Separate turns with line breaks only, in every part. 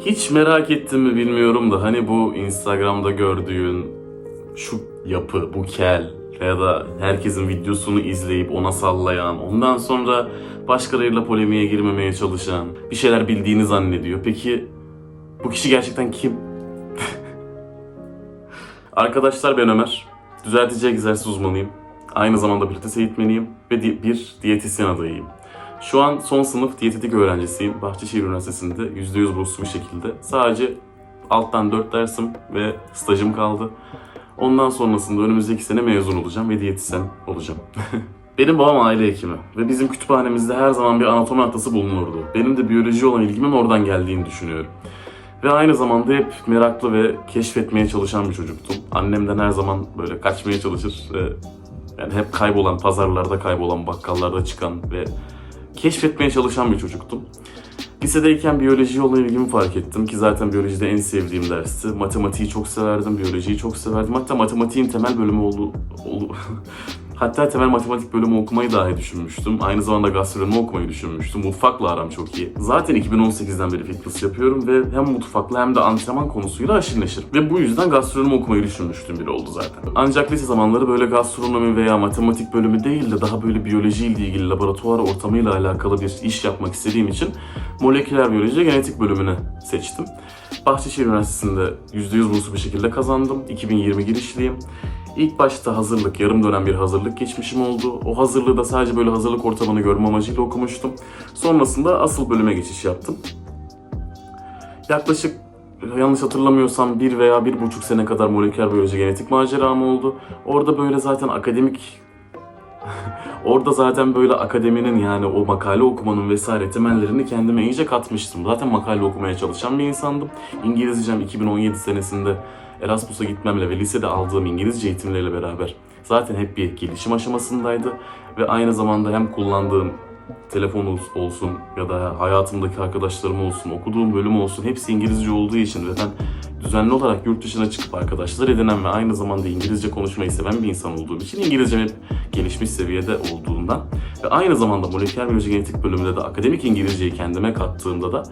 Hiç merak ettim mi bilmiyorum da hani bu Instagram'da gördüğün şu yapı, bu kel ya da herkesin videosunu izleyip ona sallayan, ondan sonra başkalarıyla polemiğe girmemeye çalışan, bir şeyler bildiğini zannediyor. Peki bu kişi gerçekten kim? Arkadaşlar ben Ömer. Düzeltici egzersiz uzmanıyım. Aynı zamanda pilates eğitmeniyim ve bir diyetisyen adayıyım. Şu an son sınıf diyetetik öğrencisiyim. Bahçeşehir Üniversitesi'nde %100 burslu bir şekilde. Sadece alttan 4 dersim ve stajım kaldı. Ondan sonrasında önümüzdeki sene mezun olacağım ve diyetisyen olacağım. Benim babam aile hekimi ve bizim kütüphanemizde her zaman bir anatomi haftası bulunurdu. Benim de biyoloji olan ilgimin oradan geldiğini düşünüyorum. Ve aynı zamanda hep meraklı ve keşfetmeye çalışan bir çocuktum. Annemden her zaman böyle kaçmaya çalışır yani hep kaybolan, pazarlarda kaybolan, bakkallarda çıkan ve keşfetmeye çalışan bir çocuktum. Lisedeyken biyolojiye olan ilgimi fark ettim ki zaten biyolojide en sevdiğim dersti. Matematiği çok severdim, biyolojiyi çok severdim. Hatta matematiğin temel bölümü oldu... oldu Hatta temel matematik bölümü okumayı dahi düşünmüştüm. Aynı zamanda gastronomi okumayı düşünmüştüm. Mutfakla aram çok iyi. Zaten 2018'den beri fitness yapıyorum ve hem mutfakla hem de antrenman konusuyla aşırı. Ve bu yüzden gastronomi okumayı düşünmüştüm bile oldu zaten. Ancak lise zamanları böyle gastronomi veya matematik bölümü değil de daha böyle biyolojiyle ilgili laboratuvar ortamıyla alakalı bir iş yapmak istediğim için moleküler biyoloji genetik bölümünü seçtim. Bahçeşehir Üniversitesi'nde %100 burslu bir şekilde kazandım. 2020 girişliyim. İlk başta hazırlık, yarım dönem bir hazırlık geçmişim oldu. O hazırlığı da sadece böyle hazırlık ortamını görme amacıyla okumuştum. Sonrasında asıl bölüme geçiş yaptım. Yaklaşık yanlış hatırlamıyorsam bir veya bir buçuk sene kadar moleküler biyoloji genetik maceram oldu. Orada böyle zaten akademik Orada zaten böyle akademinin yani o makale okumanın vesaire temellerini kendime iyice katmıştım. Zaten makale okumaya çalışan bir insandım. İngilizcem 2017 senesinde Erasmus'a gitmemle ve lisede aldığım İngilizce eğitimleriyle beraber zaten hep bir gelişim aşamasındaydı. Ve aynı zamanda hem kullandığım telefon ol- olsun ya da hayatımdaki arkadaşlarım olsun, okuduğum bölüm olsun hepsi İngilizce olduğu için ve ben düzenli olarak yurt dışına çıkıp arkadaşlar edinen ve aynı zamanda İngilizce konuşmayı seven bir insan olduğum için İngilizcem hep gelişmiş seviyede olduğundan ve aynı zamanda moleküler biyoloji genetik bölümünde de akademik İngilizceyi kendime kattığımda da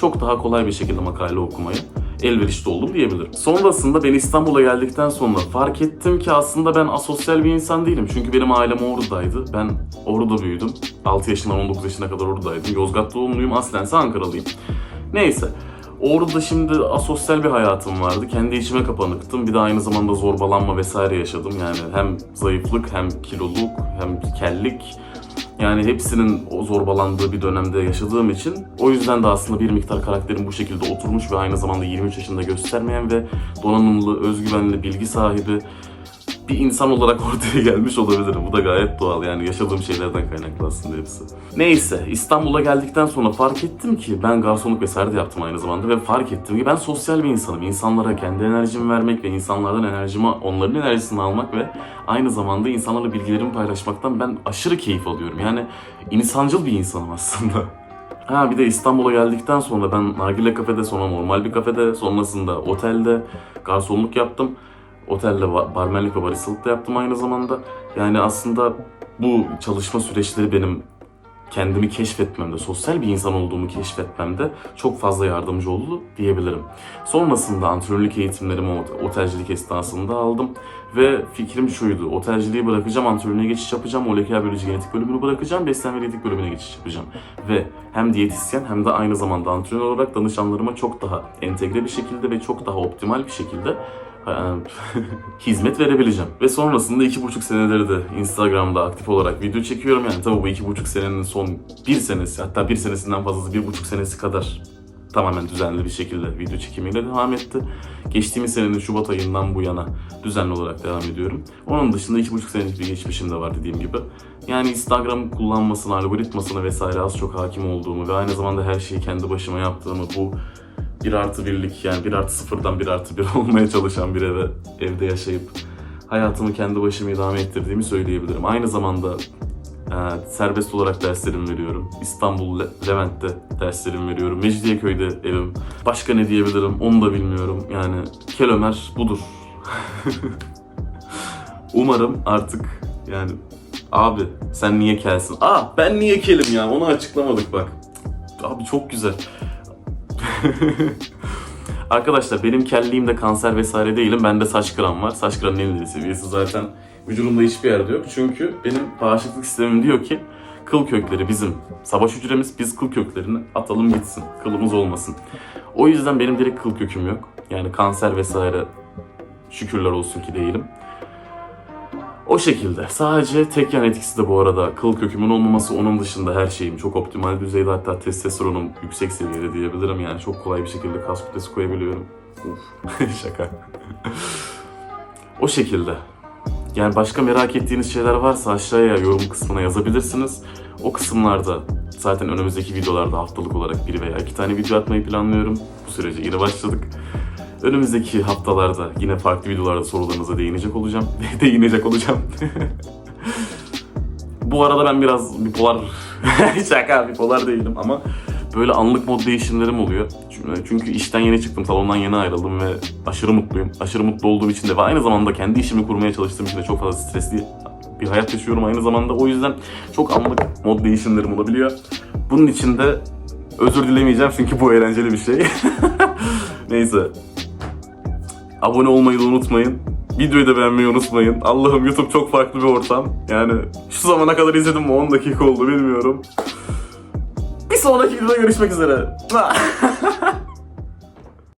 çok daha kolay bir şekilde makale okumaya elverişli oldum diyebilirim. Sonrasında ben İstanbul'a geldikten sonra fark ettim ki aslında ben asosyal bir insan değilim. Çünkü benim ailem Ordu'daydı. Ben Ordu'da büyüdüm. 6 yaşından 19 yaşına kadar Ordu'daydım. Yozgat doğumluyum. Aslense Ankaralıyım. Neyse. Orada şimdi asosyal bir hayatım vardı. Kendi içime kapanıktım. Bir de aynı zamanda zorbalanma vesaire yaşadım. Yani hem zayıflık hem kiloluk hem kellik. Yani hepsinin o zorbalandığı bir dönemde yaşadığım için o yüzden de aslında bir miktar karakterim bu şekilde oturmuş ve aynı zamanda 23 yaşında göstermeyen ve donanımlı, özgüvenli, bilgi sahibi bir insan olarak ortaya gelmiş olabilirim. Bu da gayet doğal yani yaşadığım şeylerden kaynaklı aslında hepsi. Neyse İstanbul'a geldikten sonra fark ettim ki ben garsonluk vesaire de yaptım aynı zamanda ve fark ettim ki ben sosyal bir insanım. İnsanlara kendi enerjimi vermek ve insanlardan enerjimi, onların enerjisini almak ve aynı zamanda insanlarla bilgilerimi paylaşmaktan ben aşırı keyif alıyorum. Yani insancıl bir insanım aslında. Ha bir de İstanbul'a geldikten sonra ben nargile kafede sonra normal bir kafede sonrasında otelde garsonluk yaptım. Otelde ba- barmenlik ve baristalık da yaptım aynı zamanda. Yani aslında bu çalışma süreçleri benim kendimi keşfetmemde, sosyal bir insan olduğumu keşfetmemde çok fazla yardımcı oldu diyebilirim. Sonrasında antrenörlük eğitimlerimi ot- otelcilik esnasında aldım ve fikrim şuydu. Otelciliği bırakacağım, antrenörlüğe geçiş yapacağım, moleküler biyoloji genetik bölümünü bırakacağım, beslenme diyetik bölümüne geçiş yapacağım. Ve hem diyetisyen hem de aynı zamanda antrenör olarak danışanlarıma çok daha entegre bir şekilde ve çok daha optimal bir şekilde hizmet verebileceğim. Ve sonrasında iki buçuk senedir de Instagram'da aktif olarak video çekiyorum. Yani tabii bu iki buçuk senenin son bir senesi hatta bir senesinden fazlası bir buçuk senesi kadar tamamen düzenli bir şekilde video çekimiyle devam etti. Geçtiğimiz senenin Şubat ayından bu yana düzenli olarak devam ediyorum. Onun dışında iki buçuk senelik bir geçmişim de var dediğim gibi. Yani Instagram kullanmasına, algoritmasına vesaire az çok hakim olduğumu ve aynı zamanda her şeyi kendi başıma yaptığımı bu bir artı birlik yani bir artı sıfırdan bir artı bir olmaya çalışan bir eve evde yaşayıp hayatımı kendi başıma idame ettirdiğimi söyleyebilirim. Aynı zamanda e, serbest olarak derslerim veriyorum. İstanbul Le- Levent'te derslerim veriyorum. Mecidiyeköy'de evim. Başka ne diyebilirim onu da bilmiyorum. Yani Kel Ömer budur. Umarım artık yani abi sen niye kelsin? Aa ben niye kelim ya onu açıklamadık bak. Abi çok güzel. Arkadaşlar benim kelliğimde kanser vesaire değilim. Bende saç kıran var. Saç kıranın en ileri seviyesi zaten vücudumda hiçbir yerde yok. Çünkü benim bağışıklık sistemim diyor ki kıl kökleri bizim savaş hücremiz. Biz kıl köklerini atalım gitsin. Kılımız olmasın. O yüzden benim direkt kıl köküm yok. Yani kanser vesaire şükürler olsun ki değilim. O şekilde. Sadece tek yan etkisi de bu arada kıl kökümün olmaması onun dışında her şeyim çok optimal düzeyde hatta testosteronum yüksek seviyede diyebilirim yani çok kolay bir şekilde kas kütlesi koyabiliyorum. Uf. Şaka. o şekilde. Yani başka merak ettiğiniz şeyler varsa aşağıya yorum kısmına yazabilirsiniz. O kısımlarda zaten önümüzdeki videolarda haftalık olarak bir veya iki tane video atmayı planlıyorum. Bu sürece yeni başladık. Önümüzdeki haftalarda yine farklı videolarda sorularınıza değinecek olacağım. değinecek olacağım. Bu arada ben biraz bipolar, şaka bipolar değilim ama böyle anlık mod değişimlerim oluyor. Çünkü- işten yeni çıktım, salondan yeni ayrıldım ve aşırı mutluyum. Aşırı mutlu olduğum için de ve aynı zamanda kendi işimi kurmaya çalıştığım için de çok fazla stresli bir hayat yaşıyorum aynı zamanda. O yüzden çok anlık mod değişimlerim olabiliyor. Bunun için de özür dilemeyeceğim çünkü bu eğlenceli bir şey. Neyse. Abone olmayı da unutmayın. Videoyu da beğenmeyi unutmayın. Allah'ım YouTube çok farklı bir ortam. Yani şu zamana kadar izledim mi 10 dakika oldu bilmiyorum. Bir sonraki videoda görüşmek üzere.